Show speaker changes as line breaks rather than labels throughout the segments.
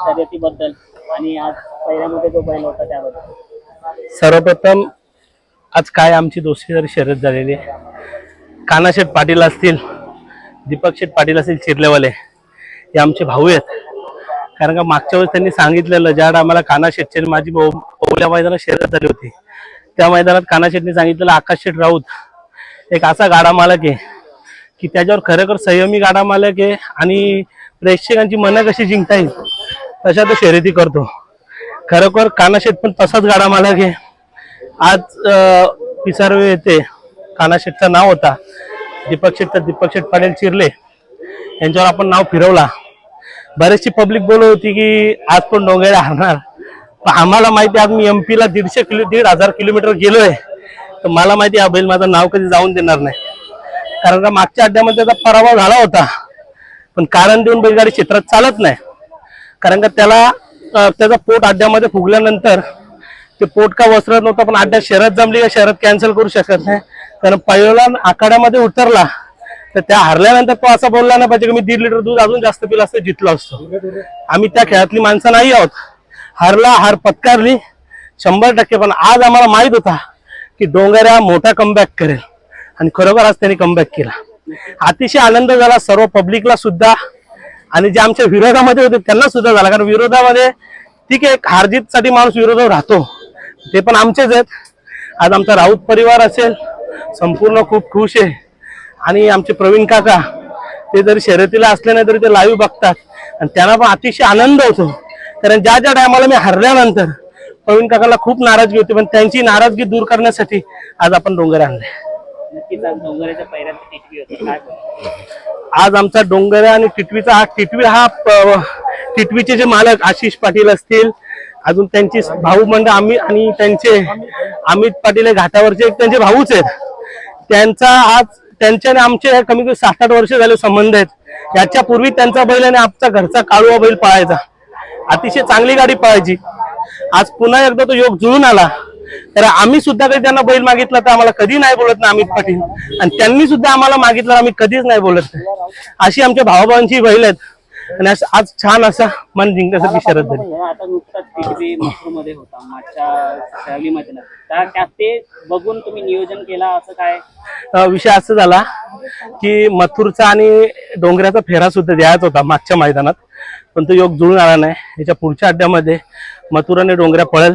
शर्यतीबद्दल आणि आज पहिल्यामध्ये जो बैल होता त्याबद्दल.
सर्वप्रथम आज काय आमची दोस्ती शर्यत झालेली आहे. कानाशेठ पाटील असतील दीपक शेठ पाटील असतील चिरलेवाले हे आमचे भाऊ आहेत. कारण का मागच्या वेळेस त्यांनी सांगितलेलं ज्या आम्हाला कानाशेठचे माझी भाऊ ओल्या मैदानात शर्यत झाली होती त्या मैदानात कानाशेठने सांगितलेलं आकाश शेठ राऊत एक असा गाडा मालक आहे की त्याच्यावर खरोखर संयमी गाडा मालक आहे आणि प्रेक्षकांची मनं कशी जिंकता येईल. तशा तो शर्यती करतो. खरोखर कानाशेठ पण तसाच गाडा मालक आहे. आज पिसारवे येथे कानाशेठचं नाव होता. दीपक शेठ तर दीपक शेठ पाटील चिरले. यांच्यावर आपण नाव फिरवला. बरेचशी पब्लिक बोलत होती की आज पण डोंगरे हारणार पण आम्हाला माहिती आज मी एम पीला दीडशे किलो दीड हजार किलोमीटर गेलोय. तर मला माहिती आहे, हा बैल माझं नाव कधी जाऊन देणार नाही. कारण का मागच्या अड्ड्यामध्ये त्याचा पराभव झाला होता. पण कारण देऊन बैलगाडी क्षेत्रात चालत नाही. कारण का त्याला त्याचं त्याचा पोट अड्ड्यामध्ये फुगल्यानंतर ते पोट का वसरत नव्हतं पण अड्ड्यात शरद जमली का शरद कॅन्सल करू शकत नाही. कारण पहिला आखाड्यामध्ये उतरला तर त्या हरल्यानंतर तो असा बोलला नाही पाहिजे की मी दीड लिटर दूध अजून जास्त पिला असतं जितलो असतो. आम्ही त्या खेळातली माणसं नाही आहोत. हारला हार पत्कारली शंभर टक्के पण आज आम्हाला माहीत होता की डोंगऱ्या मोठा कमबॅक करेल. आणि खरोखर आज त्यांनी कमबॅक केला. अतिशय आनंद झाला सर्व पब्लिकला सुद्धा. आणि जे आमच्या विरोधामध्ये होते त्यांना सुद्धा झाला. कारण विरोधामध्ये ठीक आहे हारजीत साठी माणूस विरोधावर राहतो. ते पण आमचेच आहेत. आज आमचा राऊत परिवार असेल संपूर्ण खूप खुश आहे. आणि आमचे प्रवीण काका ते जरी शर्यतीला असले नाही तरी ते लाईव्ह बघतात. आणि त्यांना पण अतिशय आनंद होतो. कारण ज्या ज्या टायमाला मी हरल्यानंतर प्रवीण काकाला खूप नाराजगी होती. पण त्यांची नाराजगी दूर करण्यासाठी आज आपण डोंगर आणले.
आज
आमचा डोंगर आणि टिटवीचा हा टिटवी हा टिटवीचे जे मालक आशिष पाटील असतील अजून त्यांची भाऊ मंडळ आम्ही आणि त्यांचे अमित पाटील हे घाटावरचे एक त्यांचे भाऊच आहेत. त्यांचा आज त्यांच्या आणि आमचे कमी कमी सात आठ वर्ष झाले संबंध आहेत. याच्या पूर्वी त्यांचा बैल आणि आमचा घरचा काळूवा बैल पळायचा. अतिशय चांगली गाडी पळायची. आज पुन्हा एकदा तो योग जुळून आला. तर आम्ही सुद्धा काही त्यांना बैल मागितला तर आम्हाला कधी नाही बोलत ना अमित पाटील. आणि त्यांनी सुद्धा आम्हाला मागितलं आम्ही कधीच नाही बोलत. अशी आमच्या भावाभावांची बैल आहेत. आणि आज छान असा मन जिंकण्यासाठी शरद झाली
होता बघून तुम्ही नियोजन केला असं काय?
विषय असं झाला की मथुरचा आणि डोंगऱ्याचा फेरा सुद्धा द्यायचा होता मागच्या मैदानात. पण तो योग जुळून आला नाही. याच्या पुढच्या अड्ड्यामध्ये मथुराने डोंगऱ्या पळेल.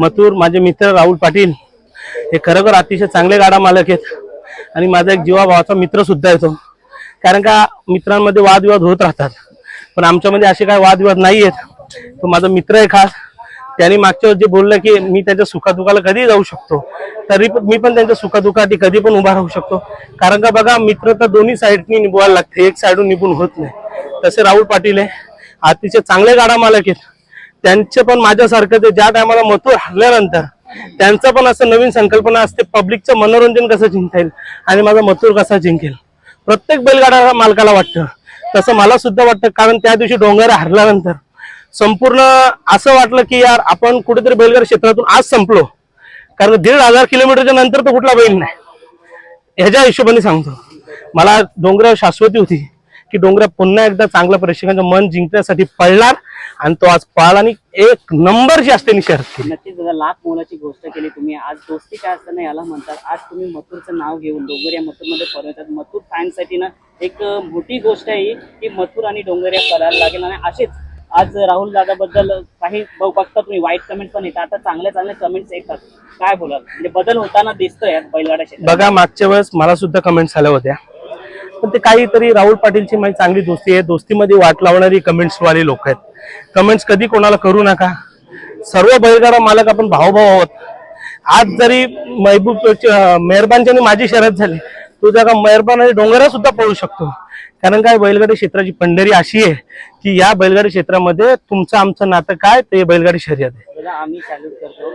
मथुर माझे मित्र राहुल पाटील हे खरोखर अतिशय चांगले गाडा मालक आहेत आणि माझा एक जीवाभावाचा मित्र सुद्धा येतो कारण का मित्रांमध्ये वादविवाद होत राहतात. पण आमच्यामध्ये असे काही वादविवाद नाही आहेत तो माझा मित्र आहे खास. त्यांनी मागच्या जे बोललं की मी त्यांच्या सुखादुखाला कधी जाऊ शकतो. तरी पण मी पण त्यांच्या सुखादुखासाठी कधी पण उभा राहू शकतो. कारण का बघा मित्र तर दोन्ही साईडनी निभवायला लागते. एक साईडून निभून होत नाही. तसे राहुल पाटील आहे. अतिशय चांगले गाडा मालक आहेत. त्यांचे पण माझ्यासारखं ते ज्या टायमाला मथुर हरल्यानंतर त्यांचं पण असं नवीन संकल्पना असते पब्लिकचं मनोरंजन कसं जिंकता येईल आणि माझा मथुर कसा जिंकेल. प्रत्येक बैलगाडा मालकाला वाटतं. तसं मला सुद्धा वाटतं कारण त्या दिवशी डोंगर हरल्यानंतर संपूर्ण असं वाटलं की यार आपण कुठेतरी बैलगाडी क्षेत्रातून आज संपलो. कारण दीड हजार किलोमीटरच्या नंतर तर कुठला बैल नाही. ह्याच्या हिशोबाने सांगतो. मला डोंगरावर शाश्वती होती. की डोंगरा पुन्हा एकदा चांगल्या प्रेक्षकांचं मन जिंकण्यासाठी पळणार. आणि तो आज पळाला आणि एक नंबरची असते शर्त केली
नक्कीच दादा लाख मोलाची गोष्ट केली तुम्ही. आज दोस्ती काय असताना याला म्हणतात. आज तुम्ही मथुरचं नाव घेऊन डोंगर या मथुरमध्ये परवतात मथुर फॅनसाठी ना एक मोठी गोष्ट आहे ही की मथुर आणि डोंगर या करायला लागेल. आणि असेच आज राहुल दादाबद्दल काही बघता तुम्ही. वाईट कमेंट पण येतात. आता चांगल्या चांगल्या कमेंट्स येतात. काय बोलाल? म्हणजे बदल होताना दिसतोय यात बैलगाडा क्षेत्रात.
बघा मागच्या वेळेस मला सुद्धा कमेंट्स आल्या होत्या. पण ते काहीतरी राहुल पाटीलची माझी चांगली दोस्ती आहे. दोस्तीमध्ये वाट लावणारी कमेंट्स वाले लोक आहेत. कमेंट्स कधी कोणाला करू नका. सर्व बैलगाडा मालक आपण भावभाव आहोत. आज जरी महबूब मेहरबानच्याने माझी शरद झाली तो जागा मेहरबान आणि डोंगरा सुद्धा पळू शकतो. कारण काय बैलगाडी क्षेत्राची पंढरी अशी आहे की या बैलगाडी क्षेत्रामध्ये तुमचं आमचं नातं काय ते बैलगाडी शर्यत आहे.
आम्ही सॅल्यूट करतो.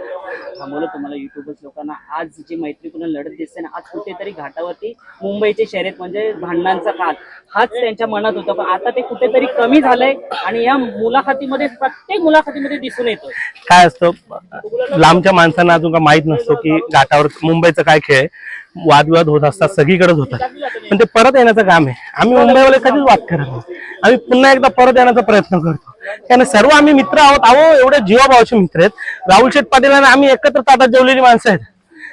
थांबवलं तुम्हाला युट्यूबर्स लोकांना. आज जी मैत्रीपूर्ण लढत दिसते ना आज कुठेतरी घाटावरती मुंबईचे शर्यत म्हणजे भांडणांचा काळ. हाच त्यांच्या मनात होता पण आता ते कुठेतरी कमी झालंय आणि या मुलाखतीमध्ये प्रत्येक मुलाखतीमध्ये दिसून येतो
काय असतं लांबच्या माणसांना अजून का माहीत नसतो की घाटावर मुंबईचं काय खेळ आहे. वादविवाद होत असतात सगळीकडेच होतात. पण ते परत येण्याचं काम आहे. आम्ही मुंबईवाले कधीच वाद करत नाही. आम्ही पुन्हा एकदा परत येण्याचा प्रयत्न करतो. त्याने सर्व आम्ही मित्र आहोत. अहो एवढे जीवाभावाचे मित्र आहेत. राहुल शेठ पाटील आणि आम्ही एकत्र ताटात जेवलेली माणसं आहेत.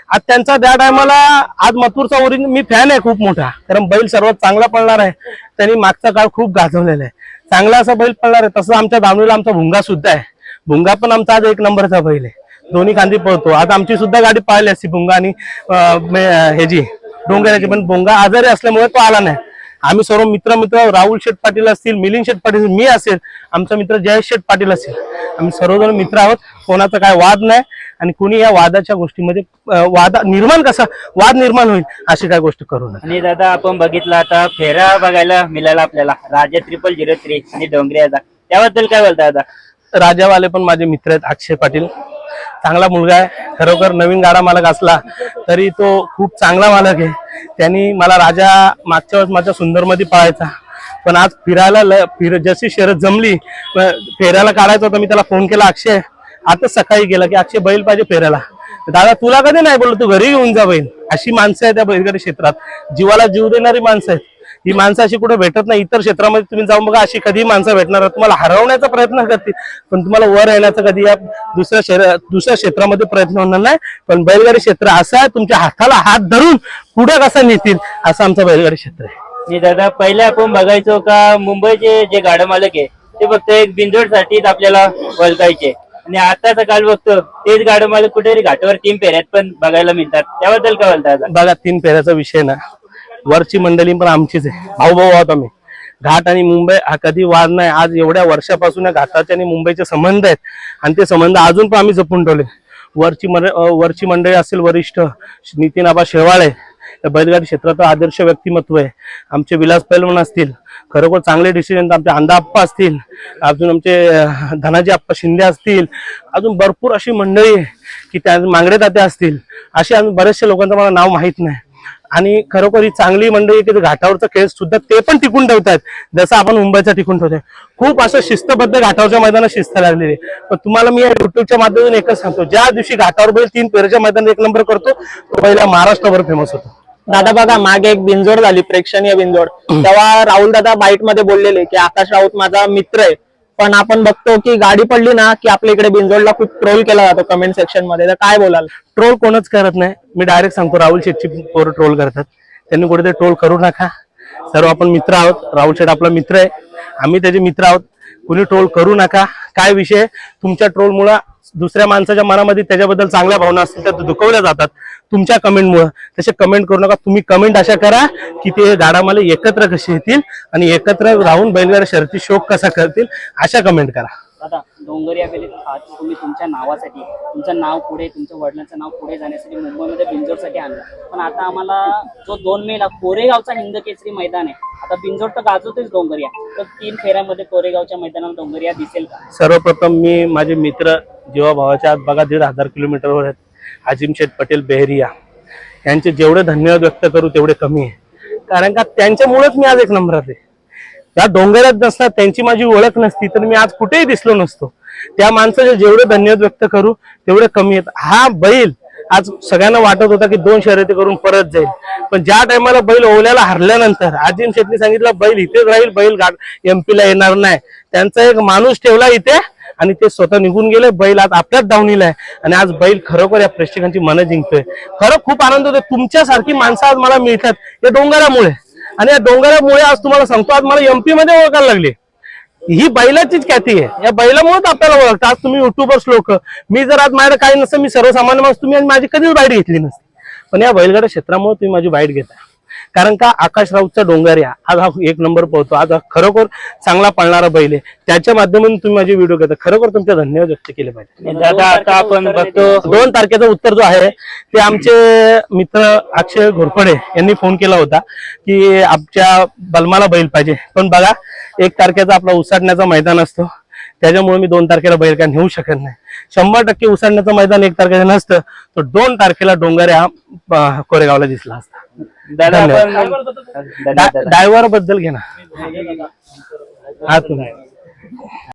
आज त्यांचा त्या टायमाला आज मथुरचा ओरिजिन मी फॅन आहे खूप मोठा. कारण बैल सर्वात चांगला पळणार आहे. त्यांनी मागचा काळ खूप गाजवलेला आहे. चांगला असा बैल पळणार आहे. तसं आमच्या दामणीला आमचा भुंगा सुद्धा आहे. भुंगा पण आमचा आज एक नंबरचा बैल आहे. दोन्ही खांदी पळतो. आज आमची सुद्धा गाडी पाहिली असती भुंगा आणि ह्याची डोंगराची. पण भुंगा आजारी असल्यामुळे तो आला नाही. आम्ही सर्व मित्र मित्र राहुल शेठ पाटील असतील मिलिंद शेठ पाटील मी असेल आमचा मित्र जयेश शेठ पाटील असेल. आम्ही सर्वजण मित्र आहोत. कोणाचा काय वाद नाही. आणि कुणी या वादाच्या गोष्टीमध्ये वाद निर्माण कसा वाद निर्माण होईल अशी काय गोष्ट करू नये
आणि दादा आपण बघितलं आता फेरा बघायला मिळाला आपल्याला. राजा ट्रिपल झिरो थ्री आणि डोंगऱ्याचा त्याबद्दल काय बोलता दादा?
राजावाले पण माझे मित्र आहेत अक्षय पाटील. चांगला मुलगा आहे. खरोखर नवीन गाडा मालक असला तरी तो खूप चांगला मालक आहे. त्यांनी मला राजा मागच्या वेळेस माझ्या सुंदरमध्ये पळायचा पण आज फिरायला ल- फिर जशी शरद जमली प- फेऱ्याला काढायचं होतं मी त्याला फोन केला अक्षय. आता सकाळी गेला की अक्षय बैल पाहिजे फेऱ्याला. दादा तुला कधी नाही बोललो? तू घरी घेऊन जा बैल. अशी माणसं आहेत त्या बैलगाडी क्षेत्रात. जीवाला जीव देणारी माणसं आहेत. ही माणसं अशी कुठे भेटत नाही. इतर क्षेत्रामध्ये तुम्ही जाऊन बघा अशी कधी माणसं भेटणार. तुम्हाला हरवण्याचा प्रयत्न करतील पण तुम्हाला वर येण्याचा कधी या दुसऱ्या शहरा दुसऱ्या क्षेत्रामध्ये प्रयत्न होणार नाही. पण बैलगाडी क्षेत्र असं आहे तुमच्या हाताला हात धरून पुढे कसं नेतील असं आमचं बैलगाडी क्षेत्र आहे.
दादा पहिले आपण बघायचो का मुंबईचे जे गाडा मालक आहे ते फक्त एक बिंजोड साठीच आपल्याला ओळखायचे. आणि आताचा काल बघतो तेच गाडा मालक कुठेतरी घाटावर तीन फेऱ्यात पण बघायला मिळतात. त्याबद्दल काय बोलता
बघा तीन पेऱ्याचा विषय ना. वरची मंडळी पण आमचीच आहे. भाऊ भाऊ आहोत आम्ही. घाट आणि मुंबई हा कधी वाद नाही. आज एवढ्या वर्षापासून या घाटाचे आणि मुंबईचे संबंध आहेत. आणि ते संबंध अजून पण आम्ही जपून ठेवले. वरची मंडळ वरची मंडळी असेल वरिष्ठ नितीन आबा शेवाळे बैलगाडी क्षेत्रात आदर्श व्यक्तिमत्व आहे. आमचे विलास पैलवण असतील. खरोखर चांगले डिसिजन आमचे अंदा असतील. अजून आमचे धनाजी आप्पा शिंदे असतील. अजून भरपूर अशी मंडळी आहे की त्या मांगडे ताते असतील. असे अजून बरेचशे लोकांचं मला नाव माहीत नाही. आणि खरोखर ही चांगली मंडळी की घाटावरचा खेळ सुद्धा ते पण टिकून ठेवतात जसं आपण मुंबईचा टिकून ठेवतोय. खूप असं शिस्तबद्ध घाटावरच्या मैदानात शिस्त लागलेली आहे. पण तुम्हाला मी या युट्यूबच्या माध्यमातून एकच सांगतो. ज्या दिवशी घाटावर बैल तीन पेरच्या मैदानात एक नंबर करतो तो पहिला महाराष्ट्रभर फेमस होतो.
दादा बघा मागे एक बिंजोड झाली प्रेक्षणीय बिंजोड तेव्हा राहुल दादा बाईटमध्ये बोललेले की आकाश राऊत माझा मित्र आहे. पण आपण बघतो की गाडी पडली ना की आपल्या इकडे बिंजोडला खूप ट्रोल केला जातो कमेंट सेक्शनमध्ये. तर काय बोलाल?
ट्रोल कोणच करत नाही. मी डायरेक्ट सांगतो राहुल शेटची पोरं ट्रोल करतात. त्यांनी कुठेतरी ट्रोल करू नका. सर्व आपण मित्र आहोत. राहुल शेट आपला मित्र आहे. आम्ही त्याचे मित्र आहोत. कुणी ट्रोल करू नका. काय विषय? तुमच्या ट्रोलमुळे दुसऱ्या माणसाच्या मनामध्ये त्याच्याबद्दल चांगल्या भावना असतील त्या दुखवल्या जातात. तुमच्या कमेंटमुळे. तसे कमेंट करू नका. तुम्ही कमेंट अशा करा की ते गाडामाले एकत्र कसे येतील आणि एकत्र राहून बैलगाड्या शर्यती शोक कसा करतील अशा कमेंट करा.
दादा डोंगरिया गेले आज तुम्ही तुमच्या नावासाठी तुमचं नाव पुढे तुमच्या वडिलांचं नाव पुढे जाण्यासाठी मुंबईमध्ये बिंजोडसाठी आणलं. पण आता आम्हाला जो दोन मेला कोरेगावचा हिंद केसरी मैदान आहे आता बिंजोड तर गाजवतेच डोंगरिया तर तीन फेऱ्यामध्ये कोरेगावच्या मैदानात डोंगरिया दिसेल का?
सर्वप्रथम मी माझे मित्र जीवाभावाच्या आत बघा दीड हजार किलोमीटरवर आहेत. अजिमशेठ पटेल बेहरिया. यांचे जेवढे धन्यवाद व्यक्त करू तेवढे कमी आहे. कारण का त्यांच्यामुळेच मी आज एक नंबर आहे त्या डोंगरात नसतात त्यांची माझी ओळख नसती तर मी आज कुठेही दिसलो नसतो. त्या माणसाचे जेवढे धन्यवाद व्यक्त करू तेवढे कमी आहेत. हा बैल आज सगळ्यांना वाटत होता की दोन शर्यती करून परत जाईल. पण ज्या टायमाला बैल ओल्याला हरल्यानंतर आजिम शेटनी सांगितलं बैल इथेच राहील बैल एमपीला येणार नाही. त्यांचा एक माणूस ठेवला इथे आणि ते स्वतः निघून गेले. बैल आज आपल्याच धावणीला आहे. आणि आज बैल खरोखर या प्रेक्षकांची मनं जिंकतोय. खरं खूप आनंद होतो तुमच्यासारखी माणसं आज मला मिळतात या डोंगरामुळे. आणि या डोंगरामुळे आज तुम्हाला सांगतो आज मला एमपी मध्ये ओळखायला लागले. ही बैलाचीच ख्याती आहे. या बैलामुळेच आपल्याला ओळखतं आज तुम्ही युट्यूबर्स लोक मी जर आज माझ्या काही नसतं मी सर्वसामान्य माणूस तुम्ही माझी कधीच बाईट घेतली नसती. पण या बैलगाड्या क्षेत्रामुळे तुम्ही माझी बाईट घेता कारण का आकाश राऊतचा डोंगरिया आज हा एक नंबर पळतो. आज हा खरोखर चांगला पळणारा बैल आहे. त्याच्या माध्यमातून तुम्ही माझे व्हिडिओ घेता. खरोखर तुमचे धन्यवाद व्यक्त केले पाहिजे.
दादा आता आपण बघतो
दोन तारखेचं उत्तर जो आहे ते आमचे मित्र अक्षय घोरपडे यांनी फोन केला होता की आमच्या बलमाला बैल पाहिजे. पण बघा एक तारखेचा आपला उसाटण्याचा मैदान असतो. त्याच्यामुळे मी दोन तारखेला बैल काय नेऊ शकत नाही. शंभर टक्के उसाटण्याचं मैदान एक तारखेला नसतं तर दोन तारखेला डोंगऱ्या हा कोरेगावला दिसला असता. ड्रायव्हरबद्दल घे ना. हा तुम्ही.